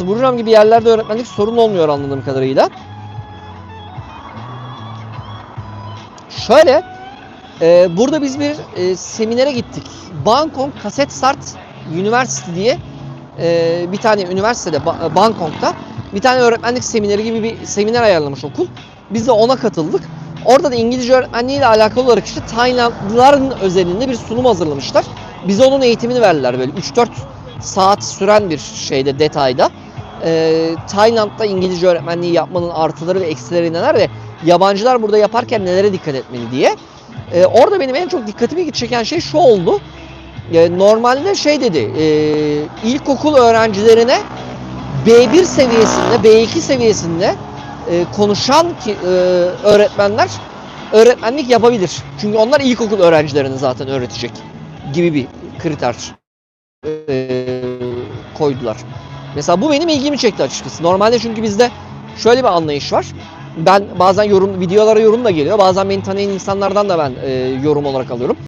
Vururam gibi yerlerde öğretmenlik sorun olmuyor anladığım kadarıyla. Şöyle, e, burada biz bir e, seminere gittik. Bangkok Kaset Sart University diye e, bir tane üniversitede Ba- Bangkok'ta bir tane öğretmenlik semineri gibi bir seminer ayarlamış okul. Biz de ona katıldık. Orada da İngilizce öğretmenliği ile alakalı olarak işte Taylandlıların özelinde bir sunum hazırlamışlar. Bize onun eğitimini verdiler böyle 3-4 saat süren bir şeyde detayda. Ee, Tayland'da İngilizce öğretmenliği yapmanın artıları ve eksileri neler ve yabancılar burada yaparken nelere dikkat etmeli diye. Ee, orada benim en çok dikkatimi çeken şey şu oldu. Ee, normalde şey dedi, e, ilkokul öğrencilerine B1 seviyesinde, B2 seviyesinde e, konuşan ki, e, öğretmenler öğretmenlik yapabilir. Çünkü onlar ilkokul öğrencilerini zaten öğretecek gibi bir kriter e, koydular. Mesela bu benim ilgimi çekti açıkçası. Normalde çünkü bizde şöyle bir anlayış var. Ben bazen yorum videolara yorum da geliyor. Bazen beni tanıyan insanlardan da ben e, yorum olarak alıyorum.